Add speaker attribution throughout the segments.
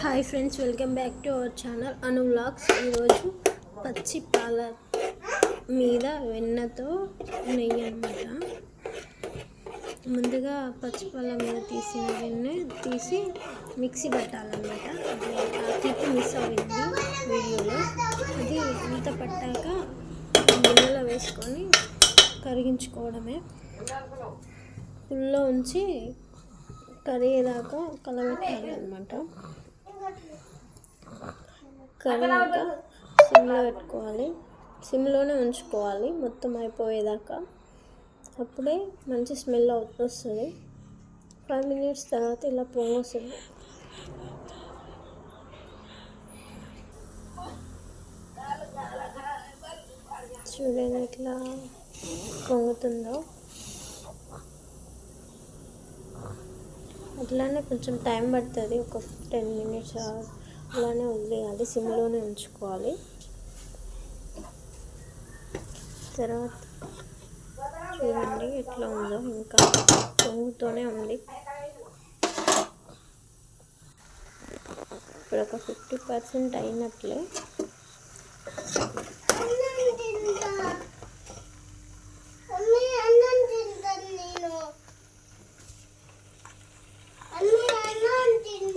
Speaker 1: Hi friends welcome back to our channel Anu vlogs. ఈరోజు పచ్చి పాల మీద వెన్నతో నెయ్యి అనమాట ముందుగా పచ్చి పాల మీద తీసిన వెన్నె తీసి మిక్సీ పట్టాలన్నమాట. అది ఆ క్లిప్ మిస్ అయింది వీడియోలో. అది అంత పట్టాక గిన్నెలో వేసుకొని కరిగించుకోవడమే. ఫుల్లో ఉంచి కరిగేదాకా కలబెట్టాలి అనమాట కరిగాక సిమ్లో పెట్టుకోవాలి. సిమ్లోనే ఉంచుకోవాలి. మొత్తం అయిపోయేదాకా. అప్పుడే మంచి స్మెల్ వస్తుంది. ఫైవ్ మినిట్స్ తర్వాత ఇలా పొంగి వస్తుంది. చూడండి ఇట్లా పొంగుతుందో. అట్లానే కొంచెం టైం పడుతుంది. ఒక టెన్ మినిట్స్ అలానే వదిలేయాలి సిమ్లోనే ఉంచుకోవాలి. తర్వాత చూడండి ఎట్లా ఉందో. ఇంకా పొంగుతూనే ఉంది. ఇప్పుడు ఒక ఫిఫ్టీ పర్సెంట్ అయినట్లే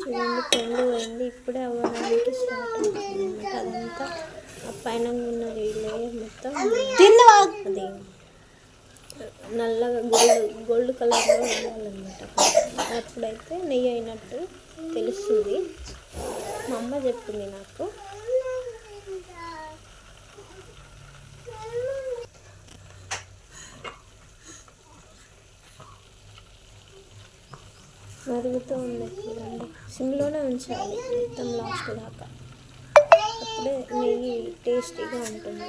Speaker 1: చూడండి పెండు పోయింది ఇప్పుడే అవ్వడానికి స్టార్ట్ అవుతుంది ఆ పైన ఉన్న లేయర్ మొత్తం అది నల్లగా గోల్డ్ గోల్డ్ కలర్లో ఉండాలన్నమాట. అప్పుడైతే నెయ్యి అయినట్టు తెలుస్తుంది. మా అమ్మ చెప్పింది నాకు. మరుగుతూ ఉంది చూడండి. సిమ్లోనే ఉంచాలి మొత్తం లాస్ట్ దాకా. అప్పుడే నెయ్యి టేస్టీగా ఉంటుంది.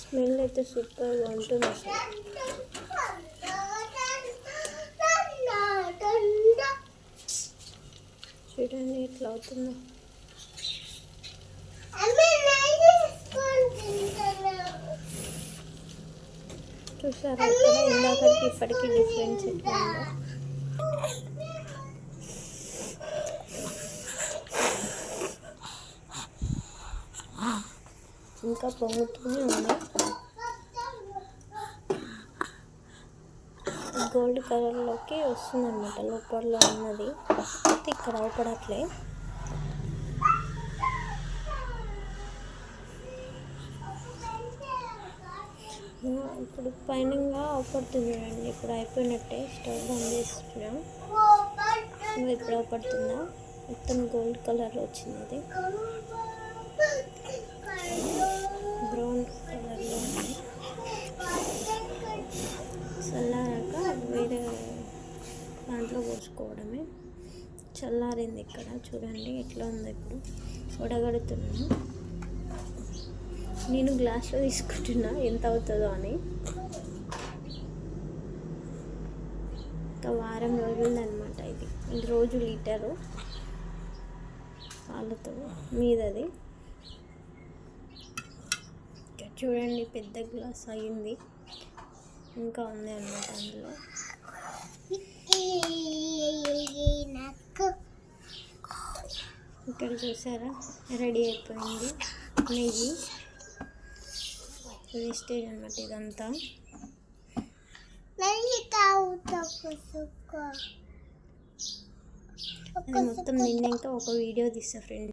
Speaker 1: స్మెల్ అయితే సూపర్గా ఉంటుంది అసలు. చూడండి ఎట్లా అవుతుందో. చూసారా? ఇక్కడ ఇందాకటికి ఇప్పటికీ డిఫరెన్స్ ఎట్లా ఉందో. ఇంకా పొంగుతూనే ఉంది గోల్డ్ కలర్లోకి వస్తుందన్నమాట లోపల ఉన్నది. అయితే ఇక్కడ అవపడట్లే. ఇప్పుడు పైన అవపడుతుంది చూడండి ఇప్పుడు అయిపోయినట్టే స్టవ్ బంద్ చేస్తున్నాం. ఇప్పుడు అవపడుతుందా? మొత్తం గోల్డ్ కలర్ వచ్చింది అది బ్రౌన్ కలర్లో ఉంది చల్లారాక వేరే దాంట్లో పోసుకోవడమే. చల్లారింది ఇక్కడ చూడండి ఎట్లా ఉంది ఇప్పుడు. వడగడుతున్నాను నేను గ్లాస్లో తీసుకుంటున్నా ఎంత అవుతుందో అని. ఒక వారం రోజులదనమాట ఇది. ఇది రోజు లీటరు పాలతో మీదది. చూడండి పెద్ద గ్లాస్ అయింది. ఇంకా ఉంది అన్నమాట అందులో. ఇక్కడ చూసారా? రెడీ అయిపోయింది. నెయ్యి. వేస్టేజ్ అన్నమాట ఇదంతా. అది మొత్తం నిన్నాక ఒక వీడియో తీస్తా ఫ్రెండ్